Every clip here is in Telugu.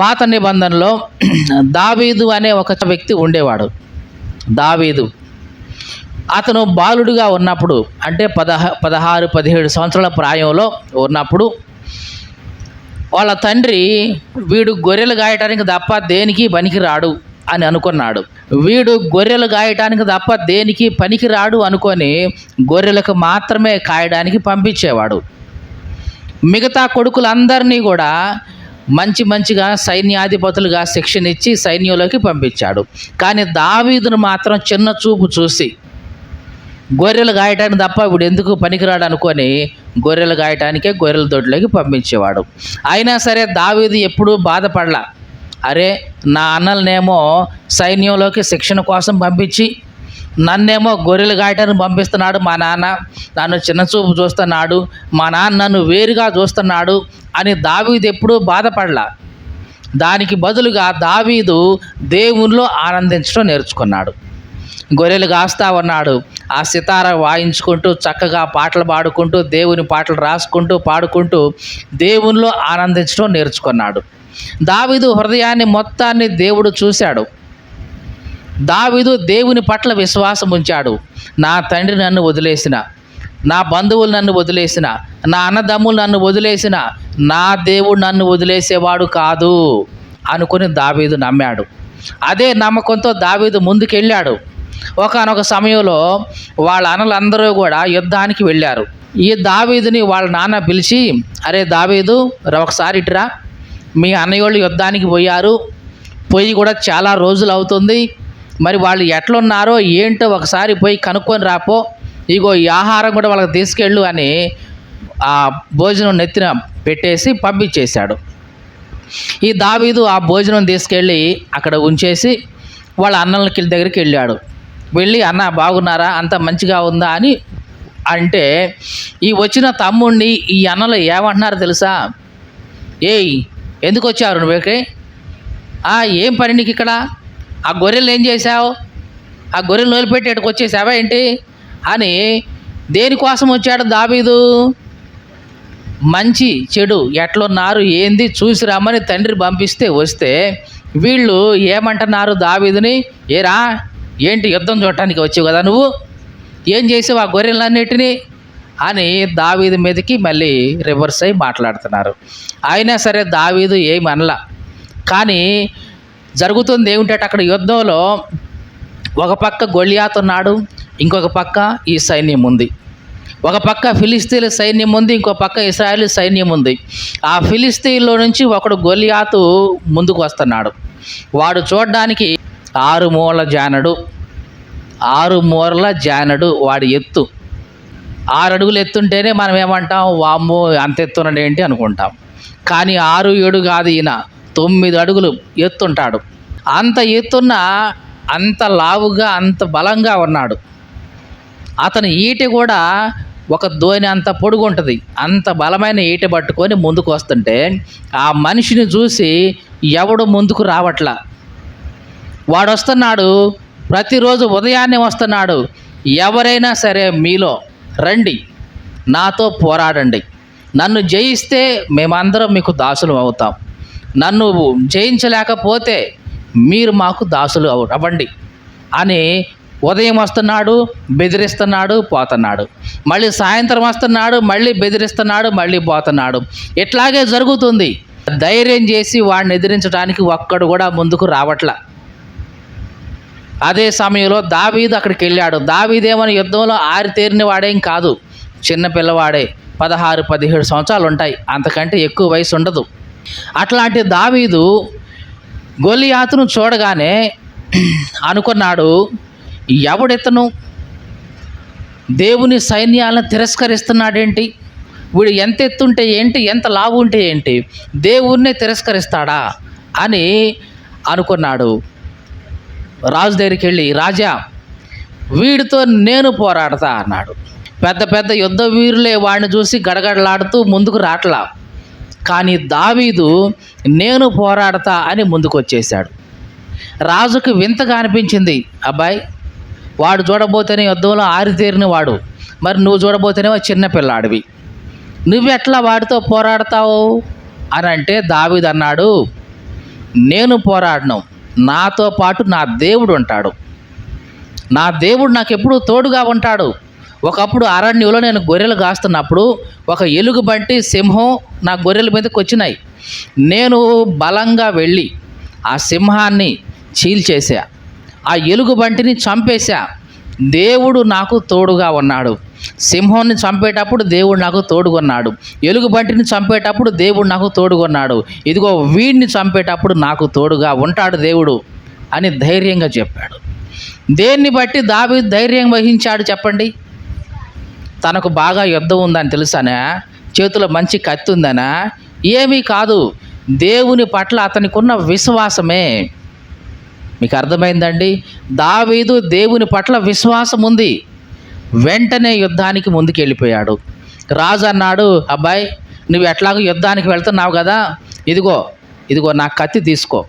పాత నిబంధనలో దావీదు అనే ఒక వ్యక్తి ఉండేవాడు. దావీదు. అతను బాలుడుగా ఉన్నప్పుడు అంటే పదహ పదహారు పదిహేడు సంవత్సరాల ప్రాయంలో ఉన్నప్పుడు వాళ్ళ తండ్రి వీడు గొర్రెలు గాయటానికి తప్ప దేనికి పనికి రాడు అని అనుకున్నాడు. వీడు గొర్రెలు గాయటానికి తప్ప దేనికి పనికి రాడు అనుకొని గొర్రెలకు మాత్రమే కాయడానికి పంపించేవాడు. మిగతా కొడుకులందరినీ కూడా మంచి మంచిగా సైన్యాధిపతులుగా శిక్షణ ఇచ్చి సైన్యంలోకి పంపించాడు. కానీ దావీదును మాత్రం చిన్న చూపు చూసి గొర్రెలు గాయటానికి తప్ప వీడు ఎందుకు పనికిరాడు అనుకొని గొర్రెలు గాయటానికే గొర్రెల దొడ్లోకి పంపించేవాడు. అయినా సరే దావీదు ఎప్పుడూ బాధపడలా. అరే నా అన్నలనేమో సైన్యంలోకి శిక్షణ కోసం పంపించి నన్నేమో గొర్రెలు గాయటాన్ని పంపిస్తున్నాడు మా నాన్న. నన్ను చిన్న చూపు చూస్తున్నాడు. మా నాన్న నన్ను వేరుగా చూస్తున్నాడు అని దావీదు ఎప్పుడూ బాధపడలా. దానికి బదులుగా దావీదు దేవునిలో ఆనందించడం నేర్చుకున్నాడు. గొర్రెలు కాస్తా ఉన్నాడు. ఆ సితార వాయించుకుంటూ చక్కగా పాటలు పాడుకుంటూ దేవుని పాటలు రాసుకుంటూ పాడుకుంటూ దేవునిలో ఆనందించడం నేర్చుకున్నాడు. దావీదు హృదయాన్ని మొత్తాన్ని దేవుడు చూశాడు. దావీదు దేవుని పట్ల విశ్వాసం ఉంచాడు. నా తండ్రి నన్ను వదిలేసిన నా బంధువులు నన్ను వదిలేసిన నా అన్నదమ్ములు నన్ను వదిలేసిన నా దేవుడు నన్ను వదిలేసేవాడు కాదు అనుకుని దావీదు నమ్మాడు. అదే నమ్మకంతో దావీదు ముందుకెళ్ళాడు. ఒకనొక సమయంలో వాళ్ళ అన్నలందరూ కూడా యుద్ధానికి వెళ్ళారు. ఈ దావీదుని వాళ్ళ నాన్న పిలిచి అరే దావీదు రా ఒకసారి ఇటురా. మీ అన్నయ్యోళ్ళు యుద్ధానికి పోయారు. పోయి కూడా చాలా రోజులు అవుతుంది. మరి వాళ్ళు ఎట్లున్నారో ఏంటో ఒకసారి పోయి కనుక్కొని రాపో. ఇగో ఈ ఆహారం కూడా వాళ్ళకి తీసుకెళ్ళు అని ఆ భోజనం నెత్తిన పెట్టేసి పంపించేశాడు. ఈ దావీదు ఆ భోజనం తీసుకెళ్ళి అక్కడ ఉంచేసి వాళ్ళ అన్నలకి దగ్గరికి వెళ్ళాడు. వెళ్ళి అన్న బాగున్నారా? అంత మంచిగా ఉందా? అని అంటే ఈ వచ్చిన తమ్ముడిని ఈ అన్నలు ఏమంటున్నారు తెలుసా? ఏయ్ ఎందుకు వచ్చారు నువ్వు ఏం పని నీకు ఇక్కడ? ఆ గొర్రెలు ఏం చేశావు? ఆ గొర్రెలు వదిలిపెట్టి ఇక్కడికి వచ్చేసావా ఏంటి? అని దేనికోసం వచ్చాడు దావీదు? మంచి చెడు ఎట్లున్నారు ఏంది చూసి రమ్మని తండ్రి పంపిస్తే వస్తే వీళ్ళు ఏమంటున్నారు దావీదుని? ఏరా ఏంటి యుద్ధం చూడటానికి వచ్చావు కదా నువ్వు? ఏం చేసావు ఆ గొర్రెలన్నిటినీ? అని దావీదు మీదకి మళ్ళీ రివర్స్ అయి మాట్లాడుతున్నారు. అయినా సరే దావీదు ఏమనలా. కానీ జరుగుతుంది. ఏమిటంటే అక్కడ యుద్ధంలో ఒక పక్క గొలియాత్ ఉన్నాడు ఇంకొక పక్క ఈ సైన్యం ఉంది. ఒక పక్క ఫిలిస్తీన్ల సైన్యం ఉంది ఇంకో పక్క ఇస్రాయల్ సైన్యం ఉంది. ఆ ఫిలిస్తీన్లో నుంచి ఒకడు గొలియాతు ముందుకు వస్తున్నాడు. వాడు చూడడానికి ఆరు మూల జానడు. ఆరు మూరల జానడు వాడి ఎత్తు. ఆరు అడుగులు ఎత్తుంటేనే మనం ఏమంటాం వామ్మో అంత ఎత్తున్నాడు ఏంటి అనుకుంటాం. కానీ ఆరు ఏడు కాదు ఈయన. తొమ్మిది అడుగులు ఎత్తుంటాడు. అంత ఎత్తున్న అంత లావుగా అంత బలంగా ఉన్నాడు. అతని ఈట కూడా ఒక దోని అంత పొడుగు ఉంటుంది. అంత బలమైన ఈట పట్టుకొని ముందుకు వస్తుంటే ఆ మనిషిని చూసి ఎవడు ముందుకు రావట్లా? వాడు వస్తున్నాడు ప్రతిరోజు ఉదయాన్నే వస్తున్నాడు. ఎవరైనా సరే మీలో రండి నాతో పోరాడండి. నన్ను జయిస్తే మేమందరం మీకు దాసులు అవుతాం. నన్ను జయించలేకపోతే మీరు మాకు దాసులు అవ్వండి అని ఉదయం వస్తున్నాడు బెదిరిస్తున్నాడు పోతున్నాడు. మళ్ళీ సాయంత్రం వస్తున్నాడు మళ్ళీ బెదిరిస్తున్నాడు మళ్ళీ పోతున్నాడు. ఇట్లాగే జరుగుతుంది. ధైర్యం చేసి వాడిని ఎదిరించడానికి ఒక్కడు కూడా ముందుకు రావట్లా. అదే సమయంలో దావీదు అక్కడికి వెళ్ళాడు. దావీదేమని యుద్ధంలో ఆరితేరిన వాడేం కాదు. చిన్న పిల్లవాడే. పదహారు పదిహేడు సంవత్సరాలు ఉంటాయి. అంతకంటే ఎక్కువ వయసు ఉండదు. అట్లాంటి దావీదు గొలియాతును చూడగానే అనుకున్నాడు ఎవడెతను దేవుని సైన్యాలను తిరస్కరిస్తున్నాడేంటి? వీడు ఎంత ఎత్తుంటే ఏంటి? ఎంత లావు ఉంటే ఏంటి? దేవుణ్ణి తిరస్కరిస్తాడా? అని అనుకున్నాడు. రాజు దగ్గరికి వెళ్ళి రాజా వీడితో నేను పోరాడతా అన్నాడు. పెద్ద పెద్ద యుద్ధ వీరులే వాడిని చూసి గడగడలాడుతూ ముందుకు రాట్లా. కానీ దావీదు నేను పోరాడతా అని ముందుకొచ్చేశాడు. రాజుకు వింతగా అనిపించింది అబ్బాయి వాడు చూడబోతేనే యుద్ధంలో ఆరితేరిన వాడు మరి నువ్వు చూడబోతేనేమో చిన్న పిల్లాడివి. నువ్వెట్లా వాడితో పోరాడతావు? అని అంటే దావీదు అన్నాడు నేను పోరాడను నాతో పాటు నా దేవుడు ఉంటాడు. నా దేవుడు నాకు ఎప్పుడూ తోడుగా ఉంటాడు. ఒకప్పుడు అరణ్యంలో నేను గొర్రెలు కాస్తున్నప్పుడు ఒక ఎలుగుబంటి సింహం నా గొర్రెల మీదకి వచ్చినాయి. నేను బలంగా వెళ్ళి ఆ సింహాన్ని చీల్చేసా ఆ ఎలుగుబంటిని చంపేశా. దేవుడు నాకు తోడుగా ఉన్నాడు. సింహాన్ని చంపేటప్పుడు దేవుడు నాకు తోడుగొన్నాడు ఎలుగుబంటిని చంపేటప్పుడు దేవుడు నాకు తోడుగొన్నాడు ఇదిగో వీడిని చంపేటప్పుడు నాకు తోడుగా ఉంటాడు దేవుడు అని ధైర్యంగా చెప్పాడు. దేన్ని బట్టి దావి ధైర్యం వహించాడు చెప్పండి? తనకు బాగా యుద్ధం ఉందని తెలుసానా? చేతిలో మంచి కత్తి ఉందనా? ఏమీ కాదు. దేవుని పట్ల అతనికి ఉన్న విశ్వాసమే. మీకు అర్థమైందండి? దావీదు దేవుని పట్ల విశ్వాసం ఉంది. వెంటనే యుద్ధానికి ముందుకెళ్ళిపోయాడు. రాజు అన్నాడు అబ్బాయి నువ్వు ఎట్లాగో యుద్ధానికి వెళ్తున్నావు కదా? ఇదిగో ఇదిగో నా కత్తి తీసుకో.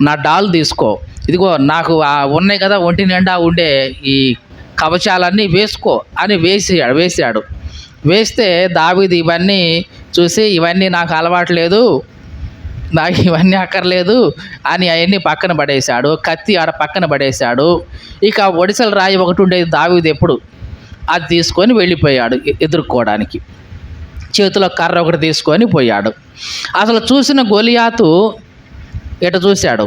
నా డాల్ తీసుకో. ఇదిగో నాకు ఉన్నాయి కదా ఒంటి నిండా ఉండే ఈ కవచాలన్నీ వేసుకో అని వేసాడు వేసాడు వేస్తే దావీదు ఇవన్నీ చూసి ఇవన్నీ నాకు అలవాటు లేదు నాకు ఇవన్నీ అక్కర్లేదు అని అవన్నీ పక్కన పడేశాడు కత్తి ఆడ పక్కన పడేశాడు. ఇక ఒడిసల రాయి ఒకటి ఉండేది దావీదు ఎప్పుడు? అది తీసుకొని వెళ్ళిపోయాడు ఎదుర్కోవడానికి. చేతిలో కర్ర ఒకటి తీసుకొని పోయాడు. అసలు చూసిన గొలియాతు ఎట చూశాడు?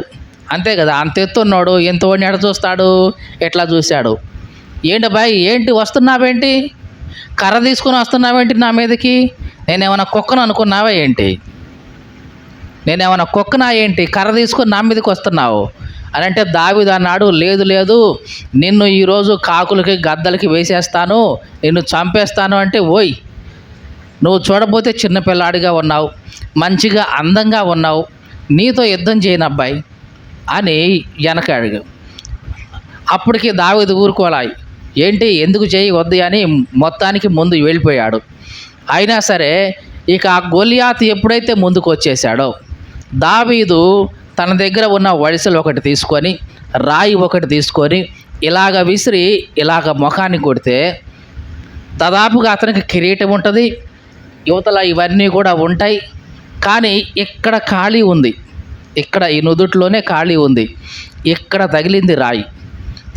అంతే కదా అంత ఎత్తున్నాడు ఎంత వాడిని ఎట చూస్తాడు? ఎట్లా చూశాడు? ఏంటి బాయ్ ఏంటి వస్తున్నావేంటి? కర్ర తీసుకొని వస్తున్నావేంటి నా మీదకి? నేనేమైనా కుక్కను అనుకున్నావా ఏంటి? నేనేమైనా కుక్కనా ఏంటి? కర్ర తీసుకొని నా మీదకి వస్తున్నావు? అని అంటే దావిదు అన్నాడు లేదు లేదు నిన్ను ఈరోజు కాకులకి గద్దలకి వేసేస్తాను నిన్ను చంపేస్తాను అంటే ఓయ్ నువ్వు చూడబోతే చిన్నపిల్లాడిగా ఉన్నావు మంచిగా అందంగా ఉన్నావు నీతో యుద్ధం చేయను అబ్బాయి అని వెనక అడిగా అప్పటికి దావిది ఊరుకోలాయి. ఏంటి? ఎందుకు చేయి వద్దు అని మొత్తానికి ముందు వెళ్ళిపోయాడు. అయినా సరే ఇక ఆ గొలియాత్ ఎప్పుడైతే ముందుకు వచ్చేసాడో దావీదు తన దగ్గర ఉన్న వడిసెలు ఒకటి తీసుకొని రాయి ఒకటి తీసుకొని ఇలాగ విసిరి ఇలాగ ముఖాన్ని కొడితే దాదాపుగా అతనికి కిరీటం ఉంటుంది యువతల ఇవన్నీ కూడా ఉంటాయి. కానీ ఇక్కడ ఖాళీ ఉంది. ఇక్కడ ఈ నుదుట్లోనే ఖాళీ ఉంది. ఇక్కడ తగిలింది రాయి.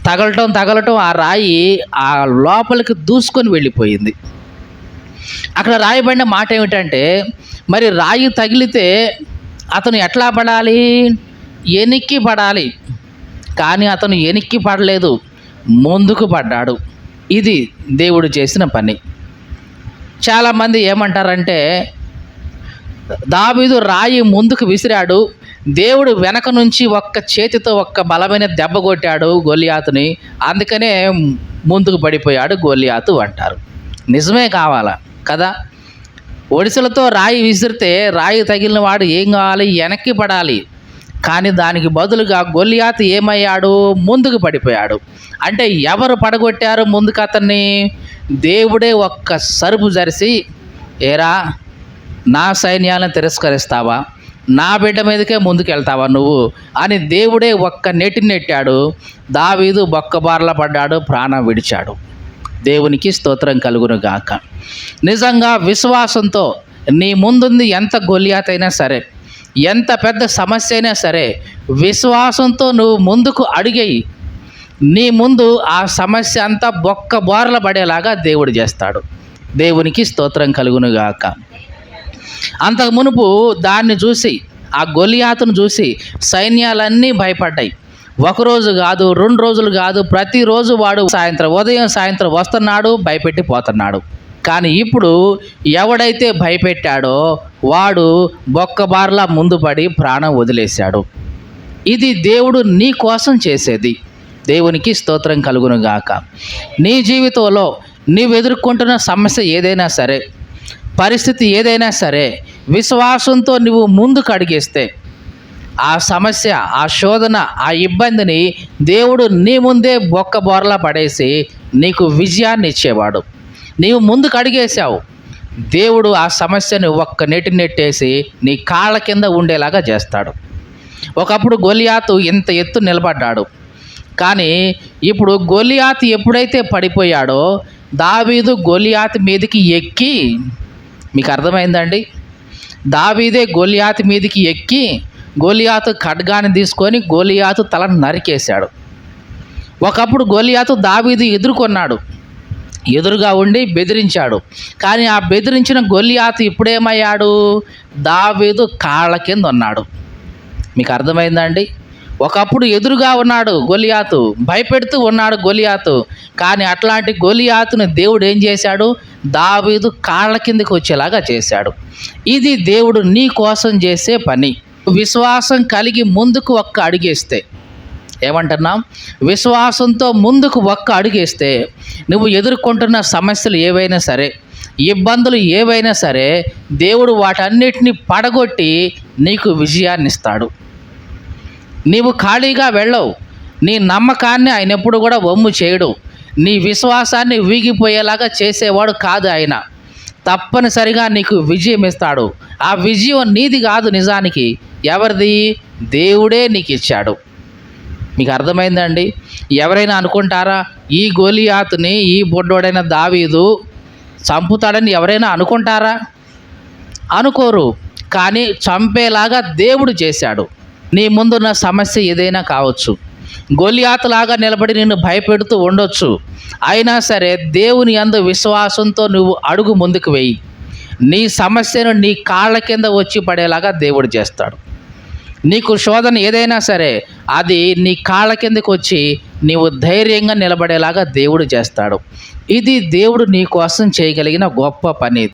తగలటం తగలటం ఆ రాయి ఆ లోపలికి దూసుకొని వెళ్ళిపోయింది. అక్కడ రాయబడిన మాట ఏమిటంటే మరి రాయి తగిలితే అతను ఎట్లా పడాలి? ఎనిక్కి పడాలి. కానీ అతను ఎనిక్కి పడలేదు. ముందుకు పడ్డాడు. ఇది దేవుడు చేసిన పని. చాలామంది ఏమంటారంటే దావీదు రాయి ముందుకు విసిరాడు. దేవుడు వెనక నుంచి ఒక్క చేతితో ఒక్క బలమైన దెబ్బ కొట్టాడు గొలియాతుని అందుకనే ముందుకు పడిపోయాడు గొలియాతు అంటారు. నిజమే కావాలా? కదా? ఒడిసెలతో రాయి విసిరితే రాయి తగిలిన వాడు ఏం కావాలి? వెనక్కి పడాలి. కానీ దానికి బదులుగా గొలియాతు ఏమయ్యాడు? ముందుకు పడిపోయాడు. అంటే ఎవరు పడగొట్టారు ముందుకు అతన్ని? దేవుడే ఒక్క సరుపు జరిసి ఏరా నా సైన్యాలను తిరస్కరిస్తావా? నా బిడ్డ మీదకే ముందుకెళ్తావా నువ్వు? అని దేవుడే ఒక్క నెట్టి నెట్టాడు. దావీదు బొక్కబార్ల పడ్డాడు ప్రాణం విడిచాడు. దేవునికి స్తోత్రం కలుగును గాక నిజంగా విశ్వాసంతో నీ ముందుంది ఎంత గొలియాతైనా సరే ఎంత పెద్ద సమస్య అయినా సరే విశ్వాసంతో నువ్వు ముందుకు అడిగేయి. నీ ముందు ఆ సమస్య అంతా బొక్క బోర్ల పడేలాగా దేవుడు చేస్తాడు. దేవునికి స్తోత్రం కలుగును గాక అంతకు మునుపు దాన్ని చూసి ఆ గొలియాతును చూసి సైన్యాలన్నీ భయపడ్డాయి. ఒకరోజు కాదు రెండు రోజులు కాదు ప్రతిరోజు వాడు సాయంత్రం ఉదయం సాయంత్రం వస్తున్నాడు భయపెట్టి పోతున్నాడు. కానీ ఇప్పుడు ఎవడైతే భయపెట్టాడో వాడు బొక్కబార్లా ముందు పడి ప్రాణం వదిలేశాడు. ఇది దేవుడు నీ కోసం చేసేది. దేవునికి స్తోత్రం కలుగును గాక నీ జీవితంలో నీవు ఎదుర్కొంటున్న సమస్య ఏదైనా సరే పరిస్థితి ఏదైనా సరే విశ్వాసంతో నువ్వు ముందుకు అడిగేస్తే ఆ సమస్య ఆ శోధన ఆ ఇబ్బందిని దేవుడు నీ ముందే బొక్క బోర్లా పడేసి నీకు విజయాన్ని ఇచ్చేవాడు. నీవు ముందుకు అడిగేశావు దేవుడు ఆ సమస్యను ఒక్క నెట్టి నెట్టేసి నీ కాళ్ళ కింద ఉండేలాగా చేస్తాడు. ఒకప్పుడు గొలియాతు ఇంత ఎత్తు నిలబడ్డాడు. కానీ ఇప్పుడు గొలియాతు ఎప్పుడైతే పడిపోయాడో దావీదు గొలియాతు మీదకి ఎక్కి మీకు అర్థమైందండి? దావీదే గొలియాతు మీదకి ఎక్కి గోలియాతు ఖడ్గాన్ని తీసుకొని గోలియాతు తలను నరికేశాడు. ఒకప్పుడు గోలియాతు దావీది ఎదుర్కొన్నాడు. ఎదురుగా ఉండి బెదిరించాడు. కానీ ఆ బెదిరించిన గొలియాతు ఇప్పుడేమయ్యాడు? దావీదు కాళ్ళ కింద ఉన్నాడు. మీకు అర్థమైందండి ఒకప్పుడు ఎదురుగా ఉన్నాడు గొలియాతు భయపెడుతూ ఉన్నాడు గొలియాతు. కానీ అట్లాంటి గొలియాతుని దేవుడు ఏం చేశాడు? దావీదు కాళ్ళ కిందకి వచ్చేలాగా చేశాడు. ఇది దేవుడు నీ కోసం చేసే పని. విశ్వాసం కలిగి ముందుకు ఒక్క అడిగేస్తే. ఏమంటున్నాం? విశ్వాసంతో ముందుకు ఒక్క అడుగేస్తే నువ్వు ఎదుర్కొంటున్న సమస్యలు ఏవైనా సరే ఇబ్బందులు ఏవైనా సరే దేవుడు వాటన్నిటిని పడగొట్టి నీకు విజయాన్ని ఇస్తాడు నీవు ఖాళీగా వెళ్ళవు. నీ నమ్మకాన్ని ఆయన ఎప్పుడు కూడా వమ్ము చేయడు. నీ విశ్వాసాన్ని వీగిపోయేలాగా చేసేవాడు కాదు ఆయన. తప్పనిసరిగా నీకు విజయం ఇస్తాడు. ఆ విజయం నీది కాదు నిజానికి. ఎవరిది? దేవుడే నీకు ఇచ్చాడు మీకు అర్థమైందండి ఎవరైనా అనుకుంటారా ఈ గోలియాతుని ఈ బొడ్డోడైన దావీదు చంపుతాడని ఎవరైనా అనుకుంటారా? అనుకోరు. కానీ చంపేలాగా దేవుడు చేశాడు. నీ ముందున్న సమస్య ఏదైనా కావచ్చు. గొలియాతలాగా నిలబడి నిన్ను భయపెడుతూ ఉండొచ్చు. అయినా సరే దేవుని అందు విశ్వాసంతో నువ్వు అడుగు ముందుకు వెయ్యి నీ సమస్యను నీ కాళ్ళ కింద వచ్చి పడేలాగా దేవుడు చేస్తాడు. నీకు శోధన ఏదైనా సరే అది నీ కాళ్ళ కిందకు వచ్చి నీవు ధైర్యంగా నిలబడేలాగా దేవుడు చేస్తాడు. ఇది దేవుడు నీ కోసం చేయగలిగిన గొప్ప పని.